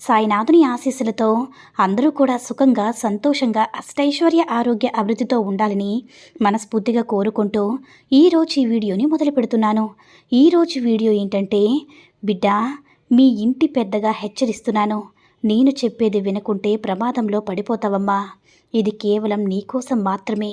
సాయినాథుని ఆశీస్సులతో అందరూ కూడా సుఖంగా సంతోషంగా అష్టైశ్వర్య ఆరోగ్య అభివృద్ధితో ఉండాలని మనస్ఫూర్తిగా కోరుకుంటూ ఈరోజు ఈ వీడియోని మొదలు పెడుతున్నాను. ఈరోజు వీడియో ఏంటంటే బిడ్డ మీ ఇంటి పెద్దగా హెచ్చరిస్తున్నాను. నేను చెప్పేది వినకుంటే ప్రమాదంలో పడిపోతావమ్మా. ఇది కేవలం నీకోసం మాత్రమే.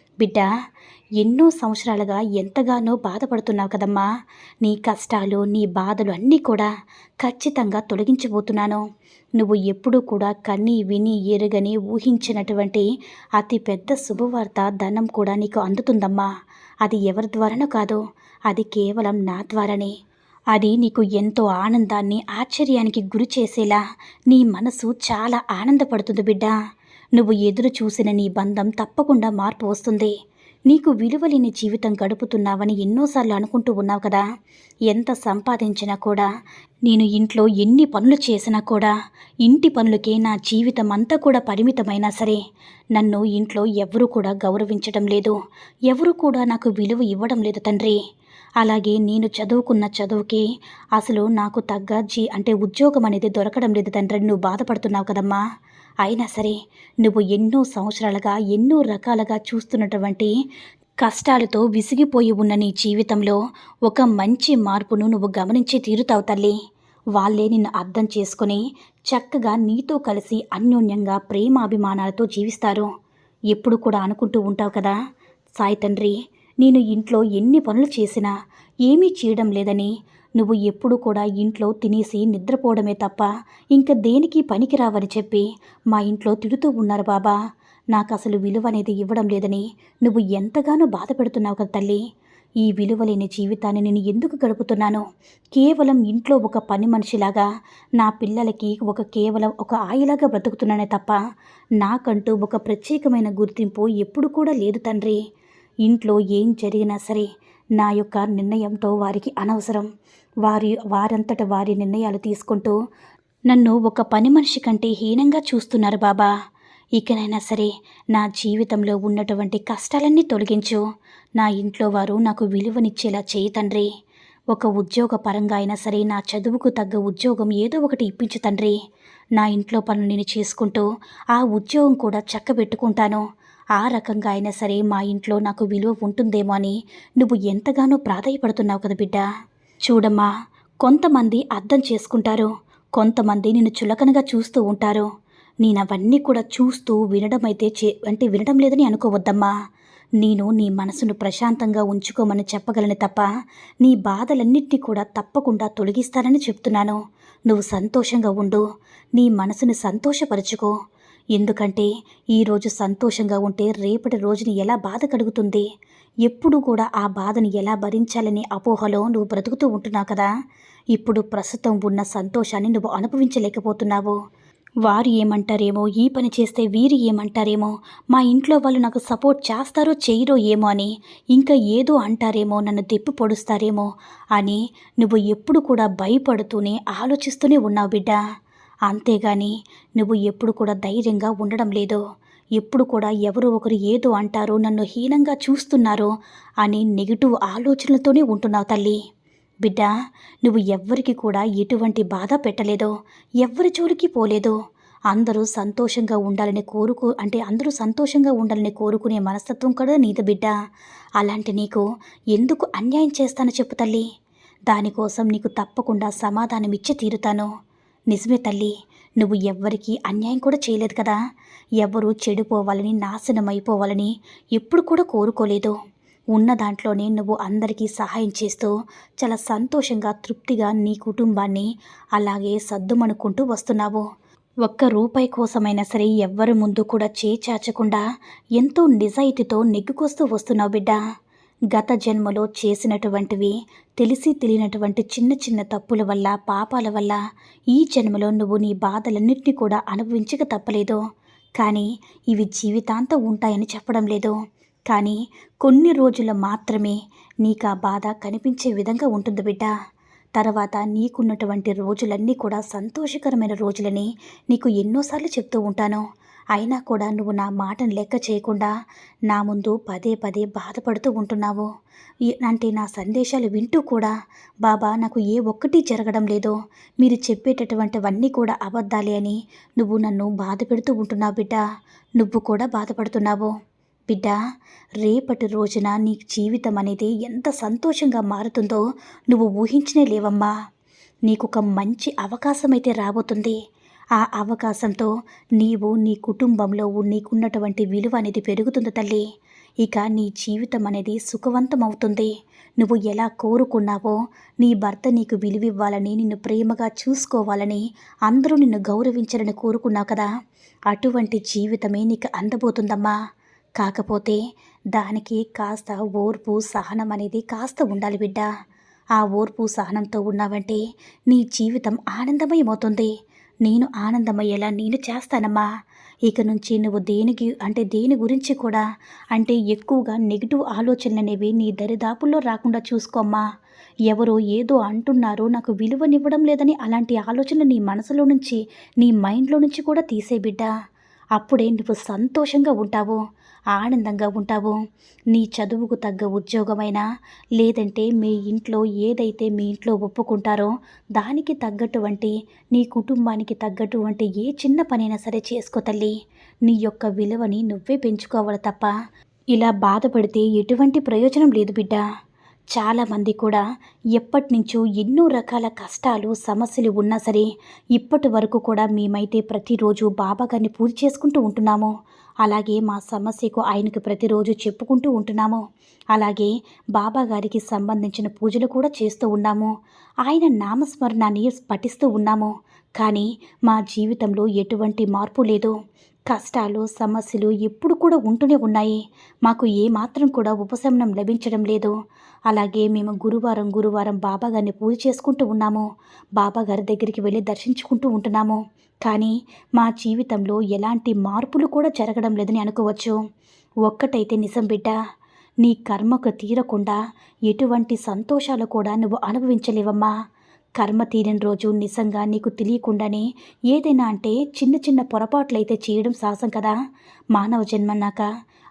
బిడ్డ ఎన్నో సంవత్సరాలుగా ఎంతగానో బాధపడుతున్నావు కదమ్మా. నీ కష్టాలు నీ బాధలు అన్నీ కూడా ఖచ్చితంగా తొలగించబోతున్నాను. నువ్వు ఎప్పుడూ కూడా కన్ని విని ఎరుగని ఊహించినటువంటి అతి పెద్ద శుభవార్త ధనం కూడా నీకు అందుతుందమ్మా. అది ఎవరి ద్వారానో కాదు అది కేవలం నా ద్వారానే. అది నీకు ఎంతో ఆనందాన్ని ఆశ్చర్యానికి గురి చేసేలా నీ మనసు చాలా ఆనందపడుతుంది బిడ్డ. నువ్వు ఎదురు చూసిన నీ బంధం తప్పకుండా మార్పు వస్తుంది. నీకు విలువలేని జీవితం గడుపుతున్నావని ఎన్నోసార్లు అనుకుంటూ ఉన్నావు కదా. ఎంత సంపాదించినా కూడా నేను ఇంట్లో ఎన్ని పనులు చేసినా కూడా ఇంటి పనులకే నా జీవితం అంతా కూడా పరిమితమైనా సరే నన్ను ఇంట్లో ఎవరూ కూడా గౌరవించడం లేదు. ఎవరు కూడా నాకు విలువ ఇవ్వడం లేదు తండ్రి. అలాగే నేను చదువుకున్న చదువుకి అసలు నాకు తగ్గ జీ అంటే ఉద్యోగం అనేది దొరకడం లేదు తండ్రి. నువ్వు బాధపడుతున్నావు కదమ్మా. అయినా సరే నువ్వు ఎన్నో సంవత్సరాలుగా ఎన్నో రకాలుగా చూస్తున్నటువంటి కష్టాలతో విసిగిపోయి ఉన్న నీ జీవితంలో ఒక మంచి మార్పును నువ్వు గమనించి తీరుతావు తల్లి. వాళ్ళే నిన్ను అర్థం చేసుకుని చక్కగా నీతో కలిసి అన్యోన్యంగా ప్రేమాభిమానాలతో జీవిస్తారు. ఎప్పుడు కూడా అనుకుంటూ ఉంటావు కదా సాయి తండ్రి నేను ఇంట్లో ఎన్ని పనులు చేసినా ఏమీ చేయడం లేదని నువ్వు ఎప్పుడు కూడా ఇంట్లో తినేసి నిద్రపోవడమే తప్ప ఇంక దేనికి పనికిరావని చెప్పి మా ఇంట్లో తిడుతూ ఉన్నారు బాబా. నాకు అసలు విలువ అనేది ఇవ్వడం లేదని నువ్వు ఎంతగానో బాధ పెడుతున్నావు కదా తల్లి. ఈ విలువలేని జీవితాన్ని నేను ఎందుకు గడుపుతున్నాను? కేవలం ఇంట్లో ఒక పని మనిషిలాగా నా పిల్లలకి ఒక కేవలం ఒక ఆయిలాగా బ్రతుకుతున్నానే తప్ప నాకంటూ ఒక ప్రత్యేకమైన గుర్తింపు ఎప్పుడు కూడా లేదు తండ్రి. ఇంట్లో ఏం జరిగినా సరే నా యొక్క నిర్ణయంతో వారికి అనవసరం. వారి వారంతట వారి నిర్ణయాలు తీసుకుంటూ నన్ను ఒక పని మనిషి కంటే హీనంగా చూస్తున్నారు బాబా. ఇకనైనా సరే నా జీవితంలో ఉన్నటువంటి కష్టాలన్నీ తొలగించు. నా ఇంట్లో వారు నాకు విలువనిచ్చేలా చేయి తండ్రి. ఒక ఉద్యోగ పరంగా అయినా సరే నా చదువుకు తగ్గ ఉద్యోగం ఏదో ఒకటి ఇప్పించు తండ్రి. నా ఇంట్లో పనులు నేను చేసుకుంటూ ఆ ఉద్యోగం కూడా చక్కబెట్టుకుంటాను. ఆ రకంగా అయినా సరే మా ఇంట్లో నాకు విలువ ఉంటుందేమో అని నువ్వు ఎంతగానో ప్రాధాయపడుతున్నావు కదా బిడ్డ. చూడమ్మా కొంతమంది అర్థం చేసుకుంటారు. కొంతమంది నిన్ను చులకనగా చూస్తూ ఉంటారు. నేను అవన్నీ కూడా చూస్తూ వినడం అయితే చే అంటే వినడం లేదని అనుకోవద్దమ్మా. నేను నీ మనసును ప్రశాంతంగా ఉంచుకోమని చెప్పగలను తప్ప నీ బాధలన్నింటినీ కూడా తప్పకుండా తొలగిస్తానని చెప్తున్నాను. నువ్వు సంతోషంగా ఉండు. నీ మనసును సంతోషపరచుకో. ఎందుకంటే ఈరోజు సంతోషంగా ఉంటే రేపటి రోజుని ఎలా బాధ కలుగుతుంది? ఎప్పుడు కూడా ఆ బాధని ఎలా భరించాలని అపోహలో నువ్వు బ్రతుకుతూ ఉంటున్నావు కదా? ఇప్పుడు ప్రస్తుతం ఉన్న సంతోషాన్ని నువ్వు అనుభవించలేకపోతున్నావు. వారు ఏమంటారేమో ఈ పని చేస్తే వీరు ఏమంటారేమో మా ఇంట్లో వాళ్ళు నాకు సపోర్ట్ చేస్తారో చేయరో ఏమో అని ఇంకా ఏదో అంటారేమో నన్ను దెప్పి పొడుస్తారేమో అని నువ్వు ఎప్పుడు కూడా భయపడుతూనే ఆలోచిస్తూనే ఉన్నావు బిడ్డ. అంతేగాని నువ్వు ఎప్పుడు కూడా ధైర్యంగా ఉండడం లేదు. ఎప్పుడు కూడా ఎవరు ఒకరు ఏదో అంటారో నన్ను హీనంగా చూస్తున్నారో అని నెగిటివ్ ఆలోచనలతోనే ఉంటున్నావు తల్లి. బిడ్డ నువ్వు ఎవ్వరికి కూడా ఎటువంటి బాధ పెట్టలేదో. ఎవ్వరి జోలికి పోలేదో. అందరూ సంతోషంగా ఉండాలని కోరుకు అంటే అందరూ సంతోషంగా ఉండాలని కోరుకునే మనస్తత్వం కూడా నీది బిడ్డ. అలాంటి నీకు ఎందుకు అన్యాయం చేస్తానో చెప్పు తల్లి. దానికోసం నీకు తప్పకుండా సమాధానం ఇచ్చి తీరుతాను. నిజమే తల్లి నువ్వు ఎవ్వరికీ అన్యాయం కూడా చేయలేదు కదా. ఎవ్వరూ చెడిపోవాలని నాశనం అయిపోవాలని ఎప్పుడు కూడా కోరుకోలేదు. ఉన్న దాంట్లోనే నువ్వు అందరికీ సహాయం చేస్తూ చాలా సంతోషంగా తృప్తిగా నీ కుటుంబాన్ని అలాగే సద్దుమనుకుంటూ వస్తున్నావు. ఒక్క రూపాయి కోసమైనా సరే ఎవ్వరి ముందు కూడా చేచాచకుండా ఎంతో నిజాయితీతో నెగ్గుకొస్తూ వస్తున్నావు బిడ్డా. గత జన్మలో చేసినటువంటివి తెలిసి తెలియనటువంటి చిన్న చిన్న తప్పుల వల్ల పాపాల వల్ల ఈ జన్మలో నువ్వు నీ బాధలన్నింటినీ కూడా అనుభవించక తప్పలేదు. కానీ ఇవి జీవితాంతం ఉంటాయని చెప్పడం లేదు. కానీ కొన్ని రోజులు మాత్రమే నీకు ఆ బాధ కనిపించే విధంగా ఉంటుంది బిడ్డ. తర్వాత నీకున్నటువంటి రోజులన్నీ కూడా సంతోషకరమైన రోజులని నీకు ఎన్నోసార్లు చెప్తూ ఉంటాను. అయినా కూడా నువ్వు నా మాటను లెక్క చేయకుండా నా ముందు పదే పదే బాధపడుతూ ఉంటున్నావు. అంటే నా సందేశాలు వింటూ కూడా బాబా నాకు ఏ ఒక్కటి జరగడం లేదు. మీరు చెప్పేటటువంటివన్నీ కూడా అబద్ధాలే అని నువ్వు నన్ను బాధ పెడుతూ ఉంటున్నావు బిడ్డ. నువ్వు కూడా బాధపడుతున్నావు. బిడ్డ రేపటి రోజున నీ జీవితం అనేది ఎంత సంతోషంగా మారుతుందో నువ్వు ఊహించనే లేవమ్మా. నీకొక మంచి అవకాశం అయితే రాబోతుంది. ఆ అవకాశంతో నీవు నీ కుటుంబంలో నీకున్నటువంటి విలువ అనేది పెరుగుతుంది తల్లి. ఇక నీ జీవితం అనేది సుఖవంతం అవుతుంది నువ్వు ఎలా కోరుకున్నావో నీ భర్త నీకు విలువివ్వాలని నిన్ను ప్రేమగా చూసుకోవాలని అందరూ నిన్ను గౌరవించాలని కోరుకున్నావు కదా. అటువంటి జీవితమే నీకు అందబోతుందమ్మా. కాకపోతే దానికి కాస్త ఓర్పు సహనం అనేది కాస్త ఉండాలి బిడ్డ. ఆ ఓర్పు సహనంతో ఉన్నావంటే నీ జీవితం ఆనందమయమవుతుంది. నేను ఆనందమయ్యేలా నేను చేస్తానమ్మా. ఇక నుంచి నువ్వు దేనికి అంటే దేని గురించి కూడా అంటే ఎక్కువగా నెగిటివ్ ఆలోచనలు అనేవి నీ దరిదాపుల్లో రాకుండా చూసుకోమ్మా. ఎవరో ఏదో అంటున్నారో నాకు విలువనివ్వడం లేదని అలాంటి ఆలోచనలు నీ మనసులో నుంచి నీ మైండ్లో నుంచి కూడా తీసే బిడ్డ. అప్పుడే నువ్వు సంతోషంగా ఉంటావు ఆనందంగా ఉంటావు నీ చదువుకు తగ్గ ఉద్యోగమైనా లేదంటే మీ ఇంట్లో ఏదైతే మీ ఇంట్లో ఒప్పుకుంటారో దానికి తగ్గటువంటి నీ కుటుంబానికి తగ్గటువంటి ఏ చిన్న పనైనా సరే చేసుకో తల్లి. నీ యొక్క విలువని నువ్వే పెంచుకోవాలి తప్ప ఇలా బాధపడితే ఎటువంటి ప్రయోజనం లేదు బిడ్డ. చాలామంది కూడా ఎప్పటి నుంచో ఎన్నో రకాల కష్టాలు సమస్యలు ఉన్నా సరే ఇప్పటి వరకు కూడా మేమైతే ప్రతిరోజు బాబా గారిని పూజ చేసుకుంటూ ఉంటున్నాము. అలాగే మా సమస్యకు ఆయనకు ప్రతిరోజు చెప్పుకుంటూ ఉంటున్నాము. అలాగే బాబా గారికి సంబంధించిన పూజలు కూడా చేస్తూ ఉన్నాము. ఆయన నామస్మరణాన్ని పఠిస్తూ ఉన్నాము. కానీ మా జీవితంలో ఎటువంటి మార్పు లేదు. కష్టాలు సమస్యలు ఎప్పుడు కూడా ఉంటూనే ఉన్నాయి. మాకు ఏమాత్రం కూడా ఉపశమనం లభించడం లేదు. అలాగే మేము గురువారం గురువారం బాబాగారిని పూజ చేసుకుంటూ ఉన్నాము. బాబాగారి దగ్గరికి వెళ్ళి దర్శించుకుంటూ ఉంటున్నాము. కానీ మా జీవితంలో ఎలాంటి మార్పులు కూడా జరగడం లేదని అనుకోవచ్చు. ఒక్కటైతే నిజం బిడ్డ. నీ కర్మకు తీరకుండా ఎటువంటి సంతోషాలు కూడా నువ్వు అనుభవించలేవమ్మా. కర్మ తీరని రోజు నిజంగా నీకు తెలియకుండానే ఏదైనా అంటే చిన్న చిన్న పొరపాట్లయితే చేయడం సాహసం కదా? మానవ జన్మన్నాక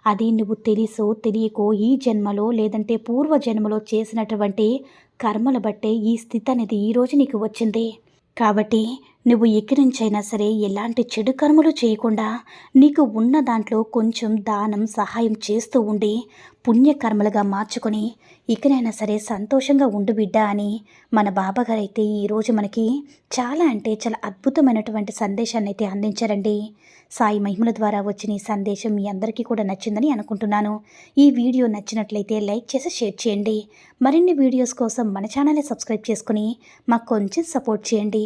అది నువ్వు తెలుసో తెలియకో ఈ జన్మలో లేదంటే పూర్వ జన్మలో చేసినటువంటి కర్మల బట్టే ఈ స్థితి అనేది ఈరోజు నీకు వచ్చింది. కాబట్టి నువ్వు ఎక్కడి నుంచైనా సరే ఎలాంటి చెడు కర్మలు చేయకుండా నీకు ఉన్న దాంట్లో కొంచెం దానం సహాయం చేస్తూ ఉండి పుణ్యకర్మలుగా మార్చుకొని ఇకనైనా సరే సంతోషంగా ఉండు బిడ్డ అని మన బాబాగారు అయితే ఈరోజు మనకి చాలా అంటే చాలా అద్భుతమైనటువంటి సందేశాన్ని అయితే అందించారండి. సాయి మహిమల ద్వారా వచ్చిన ఈ సందేశం మీ అందరికీ కూడా నచ్చిందని అనుకుంటున్నాను. ఈ వీడియో నచ్చినట్లయితే లైక్ చేసి షేర్ చేయండి. మరిన్ని వీడియోస్ కోసం మన ఛానల్ని సబ్స్క్రైబ్ చేసుకుని మాకు కొంచెం సపోర్ట్ చేయండి.